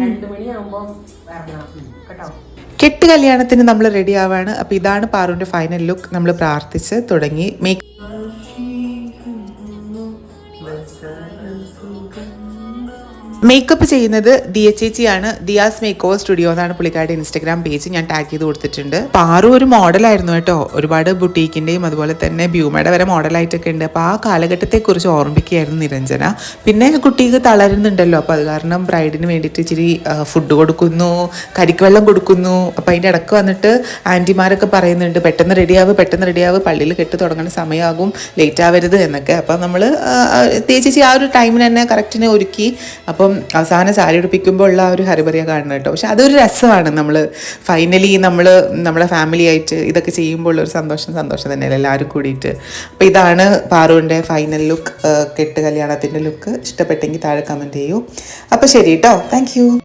രണ്ടു മണിയാകുമ്പോ ഇറങ്ങണം കേട്ടോ? കെട്ട് കല്യാണത്തിന് നമ്മൾ റെഡി ആവാണ്. അപ്പോൾ ഇതാണ് പാറുവിന്റെ ഫൈനൽ ലുക്ക് നമ്മൾ പ്രാർത്ഥിച്ച് തുടങ്ങി. മേക്ക് മേക്കപ്പ് ചെയ്യുന്നത് ദിയ ചേച്ചിയാണ്. ദിയാസ് മേക്ക് ഓവർ സ്റ്റുഡിയോ എന്നാണ് പുള്ളിക്കാരുടെ ഇൻസ്റ്റാഗ്രാം പേജ് ഞാൻ ടാഗ് ചെയ്ത് കൊടുത്തിട്ടുണ്ട്. പാറു ഒരു മോഡലായിരുന്നു കേട്ടോ. ഒരുപാട് ബുട്ടീക്കിന്റെയും അതുപോലെ തന്നെ ബ്യൂമയുടെ വരെ മോഡലായിട്ടൊക്കെ ഉണ്ട്. അപ്പോൾ ആ കാലഘട്ടത്തെക്കുറിച്ച് ഓർമ്മിക്കുകയായിരുന്നു നിരഞ്ജന. പിന്നെ കുട്ടിക്ക് തളരുന്നുണ്ടല്ലോ. അപ്പോൾ അത് കാരണം ബ്രൈഡിന് വേണ്ടിയിട്ട് ഇച്ചിരി ഫുഡ് കൊടുക്കുന്നു കരിക്കുവെള്ളം കൊടുക്കുന്നു. അപ്പോൾ അതിന്റെ ഇടയ്ക്ക് വന്നിട്ട് ആന്റിമാരൊക്കെ പറയുന്നുണ്ട് പെട്ടെന്ന് റെഡിയാവ് പെട്ടെന്ന് റെഡിയാവ് പള്ളിയിൽ കെട്ട് തുടങ്ങുന്ന സമയമാകും ലേറ്റ് ആവരുത് എന്നൊക്കെ. അപ്പൊ നമ്മൾ തേച്ചേച്ചി ആ ഒരു ടൈമിന് തന്നെ കറക്റ്റിനെ ഒരുക്കി. അപ്പം അവസാനം സാരി ഉടുപ്പിക്കുമ്പോൾ ഉള്ള ആ ഒരു ഹരിപറിയ കാണുന്നത് കേട്ടോ. പക്ഷെ അതൊരു രസമാണ് നമ്മൾ ഫൈനലി നമ്മൾ നമ്മുടെ ഫാമിലി ആയിട്ട് ഇതൊക്കെ ചെയ്യുമ്പോൾ ഒരു സന്തോഷം സന്തോഷം തന്നെയല്ലേ എല്ലാവരും കൂടിയിട്ട്. അപ്പോൾ ഇതാണ് പാറുവിന്റെ ഫൈനൽ ലുക്ക് കെട്ട് കല്യാണത്തിന്റെ ലുക്ക് ഇഷ്ടപ്പെട്ടെങ്കിൽ താഴെ കമന്റ് ചെയ്യൂ. അപ്പോൾ ശരി കേട്ടോ. താങ്ക്